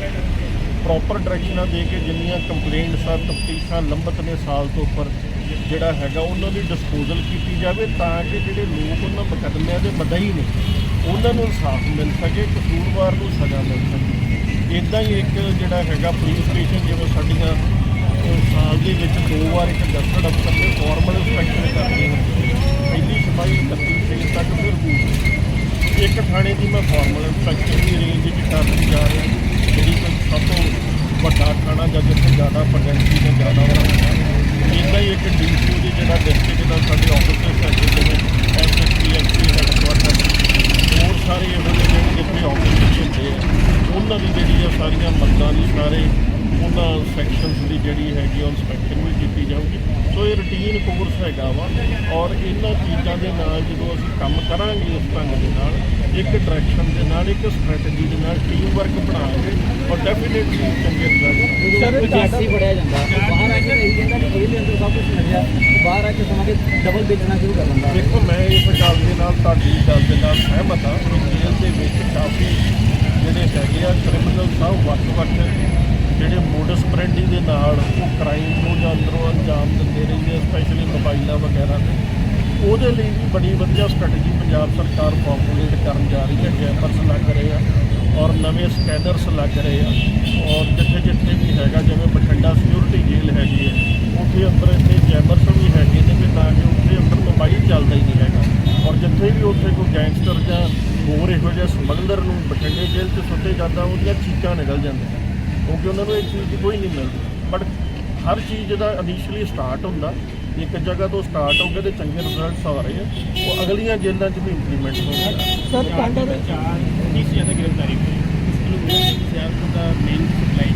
ਪ੍ਰੋਪਰ ਡਾਇਰੈਕਸ਼ਨਾਂ ਦੇ ਕੇ ਜਿੰਨੀਆਂ ਕੰਪਲੇਂਟਸ ਆ ਤਫਤੀਸ਼ਾਂ ਲੰਬਤ ਨੇ ਸਾਲ ਤੋਂ ਉੱਪਰ ਜਿਹੜਾ ਹੈਗਾ ਉਹਨਾਂ ਦੀ ਡਿਸਪੋਜ਼ਲ ਕੀਤੀ ਜਾਵੇ ਤਾਂ ਕਿ ਜਿਹੜੇ ਲੋਕ ਉਹਨਾਂ ਮੁਕੱਦਮਿਆਂ ਦੇ ਮਦਈ ਨੇ ਉਹਨਾਂ ਨੂੰ ਇਨਸਾਫ ਮਿਲ ਸਕੇ ਕਸੂਰਵਾਰ ਨੂੰ ਸਜ਼ਾ ਮਿਲ ਸਕੇ। ਇਦਾਂ ਹੀ ਇੱਕ ਜਿਹੜਾ ਹੈਗਾ ਪੁਲਿਸ ਸਟੇਸ਼ਨ ਜਿਵੇਂ ਸਾਡੀਆਂ ਅਹ, ਸਾਲ ਦੇ ਵਿੱਚ ਦੋ ਵਾਰ ਇੱਕ ਗਸਟਡ ਅਫਸਰ ਨੇ ਫਾਰਮਲ ਇੰਸਪੈਕਸ਼ਨ ਕਰਨੀ ਹੁੰਦੀ ਬਾਈ ਪਹਿਲੀ 31 ਤਰੀਕ ਤੱਕ ਫਿਰ ਦੂਸਰੀ ਇੱਕ ਥਾਣੇ ਦੀ ਮੈਂ ਫਾਰਮਲ ਇੰਸਪੈਕਸ਼ਨ ਦੀ ਰੇਂਜ ਵਿੱਚ ਕਰਨ ਜਾ ਰਿਹਾ ਜਿਹੜੀ ਕਿ ਸਭ ਤੋਂ ਵੱਡਾ ਥਾਣਾ ਜਾਂ ਜਿੱਥੇ ਜ਼ਿਆਦਾ ਪ੍ਰੈਜ਼ੈਂਸੀ ਤੇ ਜ਼ਿਆਦਾ ਹੋਣਾ ਇਦਾਂ ਹੀ ਇੱਕ ਡੀਸੀ ਦੀ ਜਿਹੜਾ ਡਿਸਟ੍ਰਿਕਟ ਦਾ ਸਾਡੇ ਆਫਿਸਰਸ ਹੈਗੇ ਜਿਵੇਂ ਐਸਐਸਪੀ ਐਸਪੀ ਹੈਡਕੁਆਟਰ ਹੋਰ ਸਾਰੇ ਇਹੋ ਜਿਹੇ ਜਿਹੜੇ ਜਿੱਥੇ ਆਫਿਸ ਹੁੰਦੇ ਆ, ਉਹਨਾਂ ਦੀ ਜਿਹੜੀ ਆ ਸਾਰੀਆਂ ਮੰਗਾਂ ਦੀ ਸਾਰੇ ਉਹਨਾਂ ਸੈਕਸ਼ਨਸ ਦੀ ਜਿਹੜੀ ਹੈਗੀ ਉਹ ਇਨਸਪੈਕਸ਼ਨ ਵੀ ਕੀਤੀ ਜਾਊਗੀ। ਸੋ ਇਹ ਰੂਟੀਨ ਕੋਰਸ ਹੈਗਾ ਵਾ ਔਰ ਇਹਨਾਂ ਚੀਜ਼ਾਂ ਦੇ ਨਾਲ ਜਦੋਂ ਅਸੀਂ ਕੰਮ ਕਰਾਂਗੇ ਉਸ ਢੰਗ ਦੇ ਨਾਲ ਇੱਕ ਡਾਇਰੈਕਸ਼ਨ ਦੇ ਨਾਲ ਇੱਕ ਸਟ੍ਰੈਟਜੀ ਦੇ ਨਾਲ ਟੀਮ ਵਰਕ ਬਣਾਵਾਂਗੇ ਔਰ ਡੈਫੀਨਿਟਲੀ ਚੰਗੇ ਰਿਜ਼ਲਟ ਸਰ ਜੈਸੀ ਫੜਿਆ ਜਾਂਦਾ। ਬਾਹਰ ਆ ਕੇ ਰਹੀ ਜਾਂਦਾ ਕਿ ਇਹਦੇ ਅੰਦਰ ਸਭ ਕੁਝ ਮਿਲਿਆ ਬਾਹਰ ਆ ਕੇ ਸਮਾਂ ਕੇ ਡਬਲ ਵੇਚਣਾ ਸ਼ੁਰੂ ਕਰ ਦਿੰਦਾ। ਦੇਖੋ ਮੈਂ ਇਸ ਗੱਲ ਦੇ ਨਾਲ ਤੁਹਾਡੀ ਗੱਲ ਦੇ ਨਾਲ ਸਹਿਮਤ ਹਾਂ। ਕਿ ਜੇਲ੍ਹ ਦੇ ਵਿੱਚ ਕਾਫੀ ਜਿਹੜੇ ਹੈਗੇ ਆ ਕ੍ਰਿਮੀਨਲ ਸਭ ਵੱਖ-ਵੱਖ ਜਿਹੜੇ ਮੋਡਸ ਪ੍ਰੈਂਡੀ ਦੇ ਨਾਲ ਉਹ ਕ੍ਰਾਈਮ ਨੂੰ ਜਾਂ ਅੰਦਰੋਂ ਅੰਜਾਮ ਦਿੰਦੇ ਰਹਿੰਦੇ ਸਪੈਸ਼ਲੀ ਮੋਬਾਈਲਾਂ ਵਗੈਰਾ ਤੇ, ਉਹਦੇ ਲਈ ਵੀ ਬੜੀ ਵਧੀਆ ਸਟ੍ਰੈਟਜੀ ਪੰਜਾਬ ਸਰਕਾਰ ਪਾਪੂਲੇਟ ਕਰਨ ਜਾ ਰਹੀ ਹੈ। ਜੈਮਰਸ ਲੱਗ ਰਹੇ ਆ ਔਰ ਨਵੇਂ ਸਕੈਨਰਸ ਲੱਗ ਰਹੇ ਆ ਔਰ ਜਿੱਥੇ ਜਿੱਥੇ ਵੀ ਹੈਗਾ, ਜਿਵੇਂ ਬਠਿੰਡਾ ਸਿਕਿਉਰਿਟੀ ਜੇਲ੍ਹ ਹੈਗੀ ਹੈ, ਉੱਥੇ ਅੰਦਰ ਇੱਥੇ ਜੈਮਰਸ ਵੀ ਹੈਗੇ ਨੇ ਕਿ ਤਾਂ ਕਿ ਉੱਥੇ ਅੰਦਰ ਮੋਬਾਈਲ ਚੱਲਦਾ ਹੀ ਨਹੀਂ ਹੈਗਾ। ਔਰ ਜਿੱਥੇ ਵੀ ਉੱਥੇ ਕੋਈ ਗੈਂਗਸਟਰ ਜਾਂ ਹੋਰ ਇਹੋ ਜਿਹੇ ਸਮਗਲਰ ਨੂੰ ਬਠਿੰਡੇ ਜੇਲ੍ਹ 'ਚ ਸੁੱਟੇ ਜਾਂਦਾ, ਉਹਦੀਆਂ ਚੀਕਾਂ ਨਿਕਲ ਜਾਂਦੀਆਂ। ਕਿਉਂਕਿ ਉਹਨਾਂ ਨੂੰ ਇਹ ਚੀਜ਼ ਦੀ ਕੋਈ ਨਹੀਂ ਮਿਲਦੀ। ਬਟ ਹਰ ਚੀਜ਼ ਦਾ ਇਨੀਸ਼ੀਅਲੀ ਸਟਾਰਟ ਹੁੰਦਾ। ਇੱਕ ਜਗ੍ਹਾ ਤੋਂ ਸਟਾਰਟ ਹੋ ਕੇ ਤੇ ਚੰਗੇ ਰਿਜ਼ਲਟਸ ਆ ਰਹੇ ਆ। ਉਹ ਅਗਲੀਆਂ ਜੇਲ੍ਹਾਂ 'ਚ ਵੀ ਇੰਪਲੀਮੈਂਟ ਹੋਣਗੇ ਸਰ ਕਾਂਡਾ ਦੇ ਡੀਸੀਆਂ ਦੀ ਗ੍ਰਿਫਤਾਰੀ ਹੋਈ। ਇਸ ਨੂੰ ਸਿਆਸਤ ਦਾ ਮੇਨ ਸਪਲਾਈ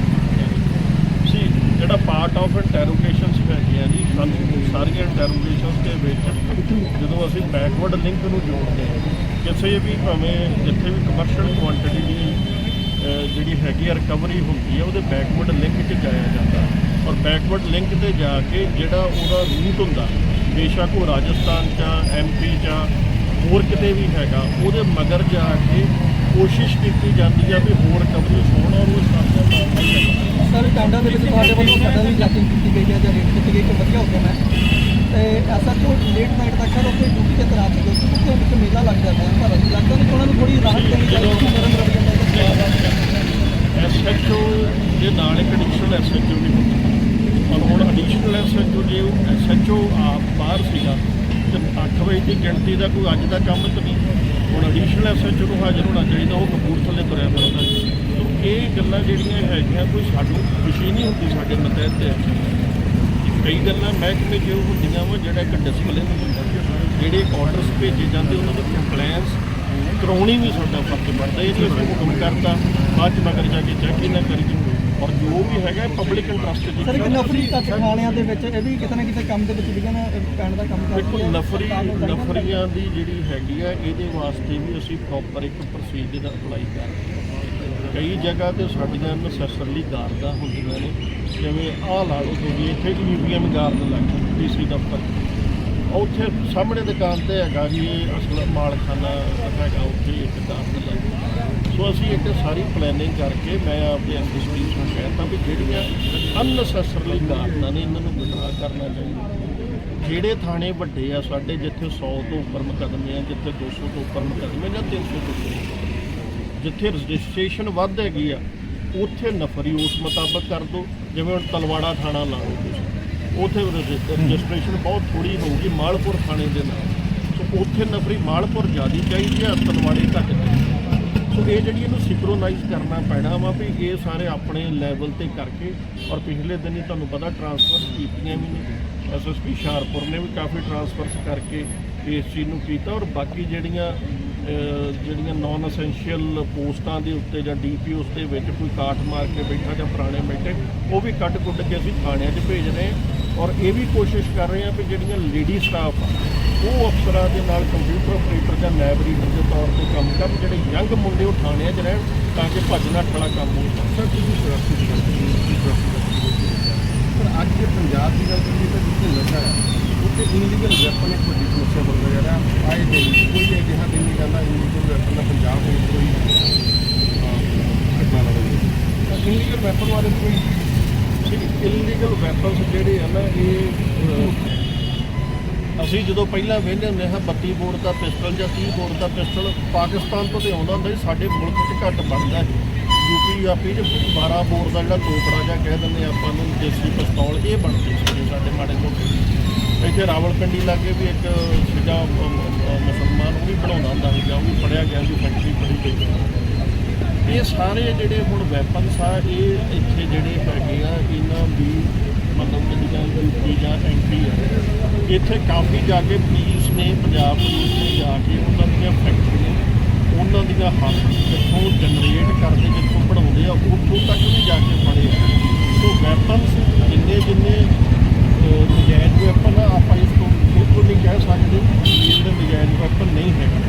ਸੀ ਜਿਹੜਾ ਪਾਰਟ ਆਫ ਇੰਟਰੋਗੇਸ਼ਨਸ ਹੈਗੇ ਆ ਜੀ ਸਾਨੂੰ ਸਾਰੀਆਂ ਇੰਟਰੋਗੇਸ਼ਨਸ ਦੇ ਵਿੱਚ ਜਦੋਂ ਅਸੀਂ ਬੈਕਵਰਡ ਲਿੰਕ ਨੂੰ ਜੋੜਦੇ ਹਾਂ ਕਿਸੇ ਵੀ ਭਾਵੇਂ ਜਿੱਥੇ ਵੀ ਕਮਰਸ਼ੀਅਲ ਕੁਆਂਟੀਟੀ ਦੀ ਜਿਹੜੀ ਹੈਗੀ ਆ ਰਿਕਵਰੀ ਹੁੰਦੀ ਹੈ ਉਹਦੇ ਬੈਕਵਰਡ ਲਿੰਕ 'ਚ ਜਾਇਆ ਜਾਂਦਾ। ਔਰ ਬੈਕਵਰਡ ਲਿੰਕ ਤੇ ਜਾ ਕੇ ਜਿਹੜਾ ਉਹਦਾ ਰੂਟ ਹੁੰਦਾ ਬੇਸ਼ੱਕ ਉਹ ਰਾਜਸਥਾਨ ਜਾਂ ਐਮਪੀ ਜਾਂ ਹੋਰ ਕਿਤੇ ਵੀ ਹੈਗਾ ਉਹਦੇ ਮਗਰ ਜਾ ਕੇ ਕੋਸ਼ਿਸ਼ ਕੀਤੀ ਜਾਂਦੀ ਆ ਵੀ ਹੋਰ ਰਿਕਵਰੀ ਹੋਣ ਔਰ ਉਹ ਸਾਰੀਆਂ ਮਾਮਲੇ ਸਰ ਕਾਂਡਾ ਦੇ ਵਿੱਚ ਤੁਹਾਡੇ ਵੱਲੋਂ ਸਾਡਾ ਵੀ ਚੈਕਿੰਗ ਕੀਤੀ ਗਈ ਹੈ ਜਾਂ ਰੇਟ ਕੀਤੀ ਗਈ ਕਿ ਵਧੀਆ ਹੋ ਗਿਆ ਮੈਂ। ਤੇ ਐਸਾ ਤੋਂ ਲੇਟ ਨਾਈਟ ਤੱਕ ਸਰ ਉੱਥੇ ਡਿਊਟੀ ਤੇ ਤਰਾਤ ਸੀ ਕਿਉਂਕਿ ਉੱਥੇ ਇੱਕ ਮੇਲਾ ਲੱਗਦਾ ਹੈ ਪਰ ਲੱਗਦਾ ਨਹੀਂ ਕਿ ਉਹਨਾਂ ਨੂੰ ਥੋੜੀ ਰਾਹਤ ਦੇਣੀ ਚਾਹੀਦੀ ਨਰਮ ਜਾਂਦਾ ਹੈ ਐਸਐਚਓ ਦੇ ਨਾਲ ਇੱਕ ਐਡੀਸ਼ਨਲ ਐਸਐਚਓ ਵੀ ਹੁੰਦਾ ਔਰ ਹੁਣ ਐਡੀਸ਼ਨਲ ਐਸਐਚਓ ਜੇ ਉਹ ਐਸਐਚਓ ਆਪ ਬਾਹਰ ਸੀਗਾ, ਤੇ 8 ਵਜੇ ਦੀ ਗਿਣਤੀ ਦਾ ਕੋਈ ਅੱਜ ਦਾ ਕੰਮ ਤਾਂ ਨਹੀਂ। ਹੁਣ ਐਡੀਸ਼ਨਲ ਐਸਐਚਓ ਨੂੰ ਹਾਜ਼ਰ ਹੋਣਾ ਚਾਹੀਦਾ, ਉਹ ਕਪੂਰਥਲੇ ਤੁਰਿਆ ਫਿਰਦਾ ਸੋ ਇਹ ਗੱਲਾਂ ਜਿਹੜੀਆਂ ਹੈਗੀਆਂ, ਕੋਈ ਸਾਨੂੰ ਖੁਸ਼ੀ ਨਹੀਂ ਹੁੰਦੀ ਸਾਡੇ ਮਤਹਿਤ ਦੇ ਕਈ ਗੱਲਾਂ ਮਹਿਕਮੇ ਜੋ ਹੁੰਦੀਆਂ ਵਾ, ਜਿਹੜਾ ਇੱਕ ਡਿਸਪਲਿਨ ਹੁੰਦਾ, ਜਿਹੜੇ ਆਰਡਰਸ ਭੇਜੇ ਜਾਂਦੇ, ਉਹਨਾਂ ਦੀ ਕੰਪਲਾਈਂਸ ਕਰਾਉਣੀ ਵੀ ਸਾਡਾ ਫਰਜ਼ ਬਣਦਾ ਇਹ ਨਹੀਂ ਅਸੀਂ ਹੁਕਮ ਕਰਤਾ ਬਾਅਦ ਚ ਮਗਰ ਜਾ ਕੇ ਚੈੱਕ ਹੀ ਨਾ ਕਰੀਏ ਔਰ ਜੋ ਵੀ ਹੈਗਾ ਪਬਲਿਕ ਇੰਟਰਸਟ ਦੀ ਸਰ ਨਫਰੀ ਤੱਕ ਥਾਣਿਆਂ ਦੇ ਵਿੱਚ ਇਹ ਵੀ ਕਿਤੇ ਨਾ ਕਿਤੇ ਕੰਮ ਦੇ ਵਿੱਚ ਵਿਗਨ ਪੈਣ ਦਾ ਕੰਮ ਦੇਖੋ ਕਰਦੀ ਹੈ ਨਫਰੀ। ਨਫਰੀਆਂ ਦੀ ਜਿਹੜੀ ਹੈਗੀ ਆ ਇਹਦੇ ਵਾਸਤੇ ਵੀ ਅਸੀਂ ਪ੍ਰੋਪਰ ਇੱਕ ਪ੍ਰੋਸੀਜਰ ਅਪਲਾਈ ਕਰ ਰਹੇ ਹਾਂ। ਕਈ ਜਗ੍ਹਾ ਤੇ ਸਾਡੀਆਂ ਨਸੈਸਰਲੀ ਗਾਰਦਾਂ ਹੁੰਦੀਆਂ ਨੇ ਜਿਵੇਂ ਆਹ ਲਾ ਲਓ ਤੁਸੀਂ ਇੱਥੇ ਈਵੀਐਮ ਗਾਰਡ ਲੱਗ ਡੀਸੀ ਦਫ਼ਤਰ ਉੱਥੇ ਸਾਹਮਣੇ ਦੁਕਾਨ ਤੇ ਹੈਗਾ ਜੀ ਇਹ ਅਸਲ ਮਾਲਖਾਨਾ ਹੈਗਾ ਉੱਥੇ ਇੱਕ ਗਾਰਡ ਲੱਗ ਸੋ ਅਸੀਂ ਇੱਕ ਸਾਰੀ ਪਲੈਨਿੰਗ ਕਰਕੇ ਮੈਂ ਆਪਣੇ ਐਸਐਸਪੀ ਨੂੰ ਕਹਿਤਾ ਵੀ ਜਿਹੜੀਆਂ ਅਨਨੈਸੈਸਰਲੀ ਕਾਰਨਾਂ ਨੇ ਇਹਨਾਂ ਨੂੰ ਵਿਡਰਾ ਕਰਨਾ ਚਾਹੀਦਾ। ਜਿਹੜੇ ਥਾਣੇ ਵੱਡੇ ਆ, ਸਾਡੇ ਜਿੱਥੇ 100 ਤੋਂ ਉੱਪਰ ਮੁਕੱਦਮੇ ਆ, ਜਿੱਥੇ 200 ਤੋਂ ਉੱਪਰ ਮੁਕੱਦਮੇ ਜਾਂ 300 ਤੋਂ ਉੱਪਰ ਜਿੱਥੇ ਰਜਿਸਟ੍ਰੇਸ਼ਨ ਵੱਧ ਹੈਗੀ ਆ, ਉੱਥੇ ਨਫਰੀ ਉਸ ਮੁਤਾਬਕ ਕਰ ਦੋ ਜਿਵੇਂ ਹੁਣ ਤਲਵਾੜਾ ਥਾਣਾ ਲਾ ਲਓ ਤੁਸੀਂ। ਉੱਥੇ ਰਜਿ- ਰਜਿਸਟ੍ਰੇਸ਼ਨ ਬਹੁਤ ਥੋੜੀ ਹੋਊਗੀ ਮਾਲਪੁਰ ਥਾਣੇ ਦੇ ਨਾਲ। ਸੋ ਉੱਥੇ ਨਫਰੀ ਮਾਲਪੁਰ ਜ਼ਿਆਦੀ ਚਾਹੀਦੀ ਹੈ ਤਲਵਾੜੇ ਘੱਟ ਚਾਹੀਦੀ ਸੋ ਇਹ ਜਿਹੜੀ ਇਹਨੂੰ ਸਿੰਕਰੋਨਾਈਜ਼ ਕਰਨਾ ਪੈਣਾ ਵਾ ਵੀ ਇਹ ਸਾਰੇ ਆਪਣੇ ਲੈਵਲ ਤੇ ਕਰਕੇ ਔਰ ਪਿਛਲੇ ਦਿਨ ਹੀ ਤੁਹਾਨੂੰ ਪਤਾ ਟਰਾਂਸਫਰ ਕੀਤੀਆਂ ਵੀ ਨੇ ਐਸਐਸਪੀ ਹੁਸ਼ਿਆਰਪੁਰ ਨੇ ਵੀ ਕਾਫੀ ਟਰਾਂਸਫਰਸ ਕਰਕੇ ਇਸ ਚੀਜ਼ ਨੂੰ ਕੀਤਾ ਔਰ ਬਾਕੀ ਜਿਹੜੀਆਂ ਜਿਹੜੀਆਂ ਨਾਨ ਅਸੈਂਸ਼ੀਅਲ ਪੋਸਟਾਂ ਦੇ ਉੱਤੇ ਜਾਂ ਡੀਪੀਓਸ ਦੇ ਵਿੱਚ ਕੋਈ ਕਾਟ ਮਾਰ ਕੇ ਬੈਠਾ ਜਾਂ ਪੁਰਾਣੇ ਬੈਠੇ, ਉਹ ਵੀ ਕੱਟ ਕੁੱਟ ਕੇ ਅਸੀਂ ਥਾਣਿਆਂ 'ਚ ਭੇਜ ਰਹੇ ਹਾਂ। ਔਰ ਇਹ ਵੀ ਕੋਸ਼ਿਸ਼ ਕਰ ਰਹੇ ਹਾਂ ਵੀ ਜਿਹੜੀਆਂ ਲੇਡੀ ਸਟਾਫ ਆ, ਉਹ ਅਫਸਰਾਂ ਦੇ ਨਾਲ ਕੰਪਿਊਟਰ ਆਪਰੇਟਰ ਜਾਂ ਲੈਬ ਰੀਡਰ ਦੇ ਤੌਰ ਤੇ ਕੰਮ ਕਰਨ, ਜਿਹੜੇ ਯੰਗ ਮੁੰਡੇ ਉਹ ਥਾਣਿਆਂ 'ਚ ਰਹਿਣ ਤਾਂ ਕਿ ਭੱਜਣਾ ਨੱਠ ਕੰਮ ਹੋ ਸਕੇ। ਸਰ, ਤੁਸੀਂ ਸੁਰੱਖਿਆ ਦੀ ਗੱਲ ਕੀਤੀ ਪਰ ਅੱਜ ਜੇ ਪੰਜਾਬ ਦੀ ਗੱਲ ਕਰੀਏ ਤਾਂ ਜਿੱਥੇ ਨਸ਼ਾ ਹੈ, ਉੱਥੇ ਇਨਲੀਗਲ ਵੈਪਨ ਇੱਕ ਵੱਡੀ ਸਮੱਸਿਆ ਬਣ ਗਿਆ ਜਿਹੜਾ ਆਏ ਦਿਨ ਕੋਈ ਅਜਿਹਾ ਦਿਨ ਨਹੀਂ ਜਾਂਦਾ ਇਲੀਗਲ ਵੈਪਨ ਦਾ ਪੰਜਾਬ ਵਿੱਚ ਕੋਈ ਘਟਨਾ ਨਾ ਹੋਵੇ। ਤਾਂ ਇਲੀਗਲ ਵੈਪਨ ਬਾਰੇ ਕੋਈ ਇਲੀਗਲ ਵੈਪਨਸ ਜਿਹੜੇ ਆ ਨਾ, ਇਹ ਅਸੀਂ ਜਦੋਂ ਪਹਿਲਾਂ ਵੇਖਦੇ ਹੁੰਦੇ ਹਾਂ 32 ਬੋਰ ਦਾ ਪਿਸਟਲ ਜਾਂ 30 ਬੋਰ ਦਾ ਪਿਸਟਲ ਪਾਕਿਸਤਾਨ ਤੋਂ ਤੇ ਆਉਂਦਾ ਹੁੰਦਾ ਸੀ, ਸਾਡੇ ਮੁਲਕ 'ਚ ਘੱਟ ਬਣਦਾ ਹੈ ਯੂਪੀ ਆਪੀ 'ਚ 12 ਬੋਰ ਦਾ ਜਿਹੜਾ ਤੋਪੜਾ ਜਾਂ ਕਹਿ ਦਿੰਦੇ ਆਪਾਂ ਨੂੰ ਦੇਸੀ ਪਿਸਤੌਲ, ਇਹ ਬਣਦੇ ਸੀ ਸਾਡੇ ਮਾੜੇ ਮੋਟੇ। ਇੱਥੇ ਰਾਵਲਪਿੰਡੀ ਲਾਗੇ ਵੀ ਇੱਕ ਸੀਗਾ ਮੁਸਲਮਾਨ ਉਹ ਵੀ ਬਣਾਉਂਦਾ ਹੁੰਦਾ ਸੀਗਾ ਉਹ ਵੀ ਫੜਿਆ ਗਿਆ ਸੀ, ਫੈਕਟਰੀ ਫੜੀ ਗਈ। ਇਹ ਸਾਰੇ ਜਿਹੜੇ ਹੁਣ ਵੈਪਨਸ ਆ, ਇਹ ਇੱਥੇ ਜਿਹੜੇ ਹੈਗੇ ਆ, ਇਹਨਾਂ ਦੀ ਮਤਲਬ ਜਿਹੜੀਆਂ ਯੂਪੀ ਜਾਂ ਐਮਪੀ ਆ। ਇੱਥੇ ਕਾਫੀ ਜਾ ਕੇ ਪੁਲਿਸ ਨੇ, ਪੰਜਾਬ ਪੁਲਿਸ ਨੇ ਜਾ ਕੇ ਉਹਨਾਂ ਦੀਆਂ ਫੈਕਟਰੀਆਂ ਉਹਨਾਂ ਦੀਆਂ ਹੱਥ ਜਿੱਥੋਂ ਜਨਰੇਟ ਕਰਦੇ, ਜਿੱਥੋਂ ਬਣਾਉਂਦੇ ਆ, ਉੱਥੋਂ ਤੱਕ ਵੀ ਜਾ ਕੇ ਫੜੇ ਆ। ਸੋ ਵੈਪਨਸ ਜਿੰਨੇ ਜਿੰਨੇ ਨਜਾਇਜ਼ ਵੈਪਨ ਆ, ਆਪਾਂ ਬਿਲਕੁਲ ਨਹੀਂ ਕਹਿ ਸਕਦੇ ਕਿ ਇਹਦੇ ਨਜਾਇਜ਼ ਵੈਪਨ ਨਹੀਂ ਹੈਗਾ।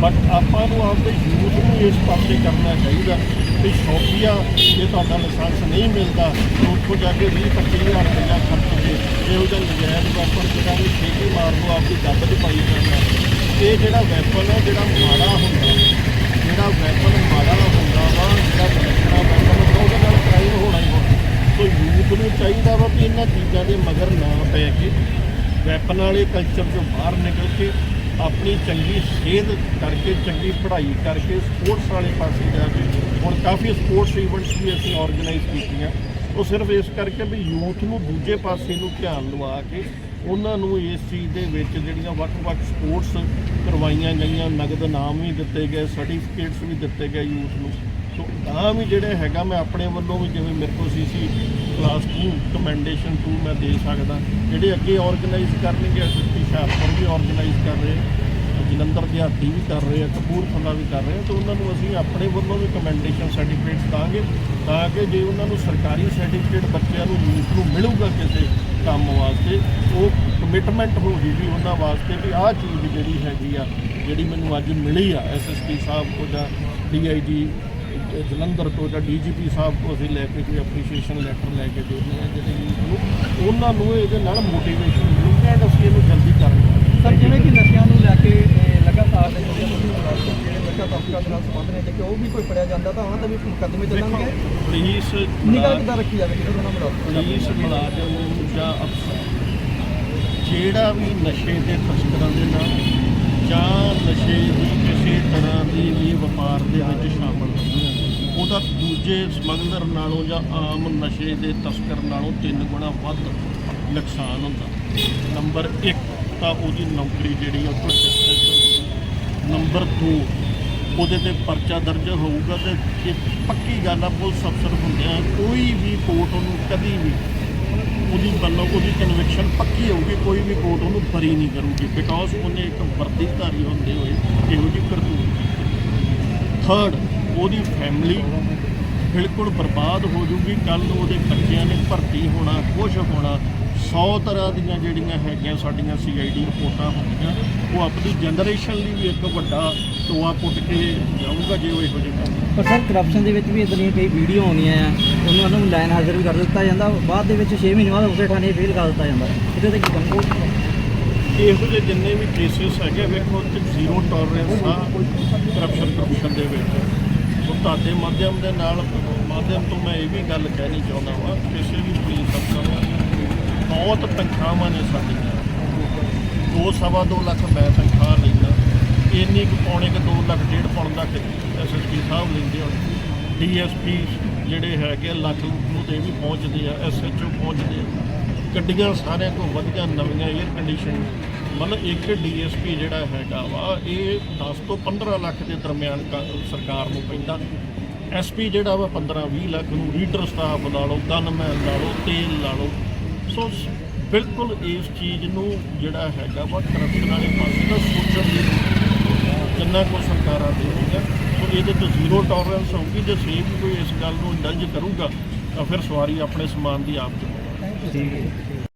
ਬਟ ਆਪਾਂ ਨੂੰ ਆਪਦੇ ਯੂਥ ਨੂੰ ਇਸ ਪਾਸੇ ਕਰਨਾ ਚਾਹੀਦਾ ਕਿ ਸ਼ੌਕੀਆ, ਜੇ ਤੁਹਾਡਾ ਲਾਇਸੈਂਸ ਨਹੀਂ ਮਿਲਦਾ, ਤਾਂ ਉੱਥੋਂ ਜਾ ਕੇ 20 25000 ਰੁਪਇਆ ਖਰਚ ਕੇ ਇਹੋ ਜਿਹਾ ਨਜਾਇਜ਼ ਵੈਪਨ ਜਿਹੜਾ ਵੀ ਛੇਤੀ ਮਾਰ ਲਓ, ਆਪਦੀ ਗੱਬ 'ਚ ਪਾਈ ਜਾਂਦਾ ਇਹ ਜਿਹੜਾ ਵੈਪਨ ਹੈ ਜਿਹੜਾ ਮਾੜਾ ਹੁੰਦਾ, ਜਿਹੜਾ ਵੈਪਨ ਮਾੜਾ ਹੁੰਦਾ ਵਾ, ਜਿਹੜਾ ਬਲੈਕਣਾ ਵੈਪਨ ਹੁੰਦਾ, ਉਹਦੇ ਨਾਲ ਕ੍ਰਾਈਮ ਹੋਣਾ ਹੀ ਹੋਣਾ। ਸੋ ਯੂਥ ਨੂੰ ਚਾਹੀਦਾ ਵਾ ਵੀ ਇਹਨਾਂ ਚੀਜ਼ਾਂ ਦੇ ਮਗਰ ਨਾ ਪੈ ਕੇ ਵੈਪਨ ਵਾਲੇ ਕਲਚਰ ਤੋਂ ਬਾਹਰ ਨਿਕਲ ਕੇ ਆਪਣੀ ਚੰਗੀ ਸਿਹਤ ਕਰਕੇ, ਚੰਗੀ ਪੜ੍ਹਾਈ ਕਰਕੇ ਸਪੋਰਟਸ ਵਾਲੇ ਪਾਸੇ ਜਾ ਕੇ ਹੁਣ ਕਾਫੀ ਸਪੋਰਟਸ ਇਵੈਂਟਸ ਵੀ ਅਸੀਂ ਆਰਗੇਨਾਈਜ਼ ਕੀਤੀਆਂ। ਉਹ ਸਿਰਫ ਇਸ ਕਰਕੇ ਵੀ ਯੂਥ ਨੂੰ ਦੂਜੇ ਪਾਸੇ ਨੂੰ ਧਿਆਨ ਲਵਾ ਕੇ ਉਹਨਾਂ ਨੂੰ ਇਸ ਚੀਜ਼ ਦੇ ਵਿੱਚ ਜਿਹੜੀਆਂ ਵੱਖ-ਵੱਖ ਸਪੋਰਟਸ ਕਰਵਾਈਆਂ ਗਈਆਂ, ਨਗਦ ਇਨਾਮ ਵੀ ਦਿੱਤੇ ਗਏ ਸਰਟੀਫਿਕੇਟਸ ਵੀ ਦਿੱਤੇ ਗਏ ਯੂਥ ਨੂੰ। ਸੋ ਆ ਵੀ ਜਿਹੜੇ ਹੈਗਾ ਮੈਂ ਆਪਣੇ ਵੱਲੋਂ ਵੀ ਜਿਵੇਂ ਮੇਰੇ ਕੋਲ ਸੀਸੀ ਕਲਾਸ 2 ਕਮੈਂਡੇਸ਼ਨ 2 ਮੈਂ ਦੇ ਸਕਦਾ। ਜਿਹੜੇ ਅੱਗੇ ਆਰਗੇਨਾਈਜ਼ ਕਰਨਗੇ ਐਸਐਸਪੀ ਹੁਸ਼ਿਆਰਪੁਰ ਵੀ ਆਰਗੇਨਾਈਜ਼ ਕਰ ਰਹੇ ਆ, ਜਲੰਧਰ ਦਿਹਾਤੀ ਵੀ ਕਰ ਰਹੇ ਆ ਕਪੂਰਥਲਾ ਵੀ ਕਰ ਰਹੇ ਆ ਤੇ ਉਹਨਾਂ ਨੂੰ ਅਸੀਂ ਆਪਣੇ ਵੱਲੋਂ ਵੀ ਕਮੈਂਡੇਸ਼ਨ ਸਰਟੀਫਿਕੇਟਸ ਦਾਂਗੇ ਤਾਂ ਕਿ ਜੇ ਉਹਨਾਂ ਨੂੰ ਸਰਕਾਰੀ ਸਰਟੀਫਿਕੇਟ ਬੱਚਿਆਂ ਨੂੰ ਯੂਥ ਨੂੰ ਮਿਲੂਗਾ ਕਿਸੇ ਕੰਮ ਵਾਸਤੇ ਉਹ ਕਮਿਟਮੈਂਟ ਹੋ ਜੂਗੀ ਉਹਨਾਂ ਵਾਸਤੇ ਵੀ ਆਹ ਚੀਜ਼ ਜਿਹੜੀ ਹੈਗੀ ਆ ਜਿਹੜੀ ਮੈਨੂੰ ਅੱਜ ਮਿਲੀ ਆ ਐਸਐਸਪੀ ਸਾਹਿਬ ਕੋਲ ਜਾਂ ਡੀਆਈਜੀ ਜਲੰਧਰ ਤੋਂ ਜਾਂ ਡੀਜੀਪੀ ਸਾਹਿਬ ਤੋਂ ਅਸੀਂ ਲੈ ਕੇ ਕੋਈ ਐਪਰੀਸ਼ੀਏਸ਼ਨ ਲੈਟਰ ਲੈ ਕੇ ਦੇਣੇ ਆ ਜਿਹੜੇ youth ਨੂੰ ਉਹਨਾਂ ਨੂੰ ਇਹਦੇ ਨਾਲ ਮੋਟੀਵੇਸ਼ਨ ਮਿਲੂਗੀ ਐਂਡ ਅਸੀਂ ਇਹਨੂੰ ਜਲਦੀ ਕਰਾਂਗੇ। ਸਰ ਜਿਵੇਂ ਕਿ ਨਸ਼ਿਆਂ ਨੂੰ ਲੈ ਕੇ ਲਗਾਤਾਰ ਦੇ ਜਿਹੜੇ ਜਿਹੜੇ ਨਸ਼ਾ ਤਸਕਰਾਂ ਨਾਲ ਸੰਬੰਧ ਨੇ ਕਿ ਉਹ ਵੀ ਕੋਈ ਫੜਿਆ ਜਾਂਦਾ ਤਾਂ ਉਹਨਾਂ ਦੇ ਵੀ ਮੁਕੱਦਮੇ ਚੱਲਣਗੇ। ਪੁਲਿਸ ਨਿਗਾਹ ਕਿੱਦਾਂ ਰੱਖੀ ਜਾਵੇ ਜਿਹੜੇ ਉਹਨਾਂ ਮੁਲਾਜ਼ਮ ਪੁਲਿਸ ਮੁਲਾਜ਼ਮ ਜਾਂ ਅਫਸਰ ਜਿਹੜਾ ਵੀ ਨਸ਼ੇ ਦੇ ਤਸਕਰਾਂ ਦੇ ਨਾਲ ਜਾਂ ਨਸ਼ੇ ਦੀ ਕਿਸੇ ਤਰ੍ਹਾਂ ਦੀ ਵੀ ਵਪਾਰ ਦੇ ਵਿੱਚ ਸ਼ਾਮਲ ਹੁੰਦੀ ਹੈ ਉਹਦਾ ਦੂਜੇ ਸਮਗਲਰ ਨਾਲੋਂ ਜਾਂ ਆਮ ਨਸ਼ੇ ਦੇ ਤਸਕਰ ਨਾਲੋਂ ਤਿੰਨ ਗੁਣਾ ਵੱਧ ਨੁਕਸਾਨ ਹੁੰਦਾ। ਨੰਬਰ 1 ਤਾਂ ਉਹਦੀ ਨੌਕਰੀ ਜਿਹੜੀ ਉਹ ਤੋਂ ਨੰਬਰ 2 ਉਹਦੇ ਤੇ ਪਰਚਾ ਦਰਜ ਹੋਊਗਾ ਤੇ ਇਹ ਪੱਕੀ ਗੱਲ ਆ, ਪੁਲਿਸ ਅਫਸਰ ਹੁੰਦਿਆਂ ਕੋਈ ਵੀ ਕੋਰਟ ਉਹਨੂੰ ਕਦੀ ਵੀ ਉਹਦੀ ਵੱਲੋਂ ਉਹਦੀ ਕਨਵਿਕਸ਼ਨ ਪੱਕੀ ਹੋਊਗੀ, ਕੋਈ ਵੀ ਕੋਰਟ ਉਹਨੂੰ ਬਰੀ ਨਹੀਂ ਕਰੂਗੀ ਬਿਕੋਜ਼ ਉਹਨੇ ਇੱਕ ਵਰਦੀਧਾਰੀ ਹੁੰਦੇ ਹੋਏ ਇਹੋ ਜਿਹੀ ਕਰਤੂਤ ਥਰਡ ਉਹਦੀ ਫੈਮਿਲੀ ਬਿਲਕੁਲ ਬਰਬਾਦ ਹੋ ਜੂਗੀ। ਕੱਲ ਨੂੰ ਉਹਦੇ ਬੱਚਿਆਂ ਨੇ ਭਰਤੀ ਹੋਣਾ ਕੁਛ ਹੋਣਾ 100 ਤਰ੍ਹਾਂ ਦੀਆਂ ਜਿਹੜੀਆਂ ਹੈਗੀਆਂ ਸਾਡੀਆਂ ਸੀਆਈਡੀ ਰਿਪੋਰਟਾਂ ਹੁੰਦੀਆਂ ਉਹ ਆਪਣੀ ਜਨਰੇਸ਼ਨ ਲਈ ਵੀ ਇੱਕ ਵੱਡਾ ਟੋਆ ਪੁੱਟ ਕੇ ਜਾਊਗਾ ਜੇ ਉਹ ਇਹੋ ਜਿਹੇ ਪਰ ਸਰ ਕਰਪਸ਼ਨ ਦੇ ਵਿੱਚ ਵੀ ਇਦਾਂ ਦੀਆਂ ਕਈ ਵੀਡੀਓ ਆਉਂਦੀਆਂ ਆ ਉਹਨੂੰ ਉਹਨੂੰ ਲਾਈਨ ਹਾਜ਼ਰ ਵੀ ਕਰ ਦਿੱਤਾ ਜਾਂਦਾ। ਬਾਅਦ ਦੇ ਵਿੱਚ 6 ਮਹੀਨੇ ਬਾਅਦ ਉਸੇ ਥਾਣੇ ਫੇਲ ਕਰ ਦਿੱਤਾ ਜਾਂਦਾ। ਇਹਦੇ ਤੇ ਕੀ ਕਹੋਗੇ ਇਹੋ ਜਿਹੇ ਜਿੰਨੇ ਵੀ ਕੇਸਿਸ ਹੈਗੇ ਵੇਖੋ ਤੇ ਜ਼ੀਰੋ ਟੋਲਰੈਂਸ ਆ ਕਰਪਸ਼ਨ ਕਰਪਸ਼ਨ ਦੇ ਵਿੱਚ। ਸੋ ਤੁਹਾਡੇ ਮਾਧਿਅਮ ਦੇ ਨਾਲ ਮਾਧਿਅਮ ਤੋਂ ਮੈਂ ਇਹ ਵੀ ਗੱਲ ਕਹਿਣੀ ਚਾਹੁੰਦਾ ਹਾਂ ਕਿਸੇ ਵੀ ਪੁਲਿਸ ਅਫਸਰ ਨੂੰ ਬਹੁਤ ਤਨਖਾਹਾਂ ਨੇ ਸਾਡੀਆਂ। ਦੋ ਸਵਾ ਦੋ ਲੱਖ ਮੈਂ ਤਨਖਾਹ ਲੈਂਦਾ। ਇੰਨੀ ਕੁ ਪੌਣੇ ਕੁ ਦੋ ਲੱਖ ਡੇਢ ਪੌਣ ਲੱਖ ਐਸਐਸਪੀ ਸਾਹਿਬ ਲੈਂਦੇ ਹੁਣ ਡੀਐਸਪੀ ਜਿਹੜੇ ਹੈਗੇ ਆ, ਲੱਖ ਨੂੰ ਤੇ ਵੀ ਪਹੁੰਚਦੇ ਆ ਐਸਐਚਓ ਪਹੁੰਚਦੇ ਆ। ਗੱਡੀਆਂ ਸਾਰਿਆਂ ਤੋਂ ਵਧੀਆ ਨਵੀਆਂ 에ਅਰ ਕੰਡੀਸ਼ਨ ਮਤਲਬ ਇੱਕ ਡੀਐਸਪੀ ਜਿਹੜਾ ਹੈਗਾ ਵਾ, ਇਹ 10 ਤੋਂ 15 ਲੱਖ ਦੇ ਦਰਮਿਆਨ ਕ- ਸਰਕਾਰ ਨੂੰ ਪੈਂਦਾ। ਐਸਪੀ ਜਿਹੜਾ ਵਾ 15 20 ਲੱਖ ਨੂੰ ਰੀਡਰ ਸਟਾਫ ਲਾ ਲਓ, ਗਨਮੈਨ ਲਾ ਲਓ, ਤੇਲ ਲਾ ਲਓ। ਸੋ ਬਿਲਕੁਲ ਇਸ ਚੀਜ਼ ਨੂੰ ਜਿਹੜਾ ਹੈਗਾ ਵਾ, ਕਰਪਸ਼ਨ ਵਾਲੇ ਪਾਸੇ ਦਾ ਸੋਚਣ ਦੀ ਲੋੜ ਹੈ। ਜਿੰਨਾ ਕੋ ਸਰਕਾਰਾਂ ਦੇ ਰਹੀਆਂ ਸੋ ਇਹਦੇ ਤੋਂ ਜ਼ੀਰੋ ਟੋਲਰੈਂਸ ਹੋਊਗੀ, ਜੇ ਸੇਮ ਕੋਈ ਇਸ ਗੱਲ ਨੂੰ ਇੰਡਲਜ ਕਰੂਗਾ, ਤਾਂ ਫਿਰ ਸਵਾਰੀ ਆਪਣੇ ਸਮਾਨ ਦੀ ਆਪ ਚੁੱਕੇਗਾ ਠੀਕ ਹੈ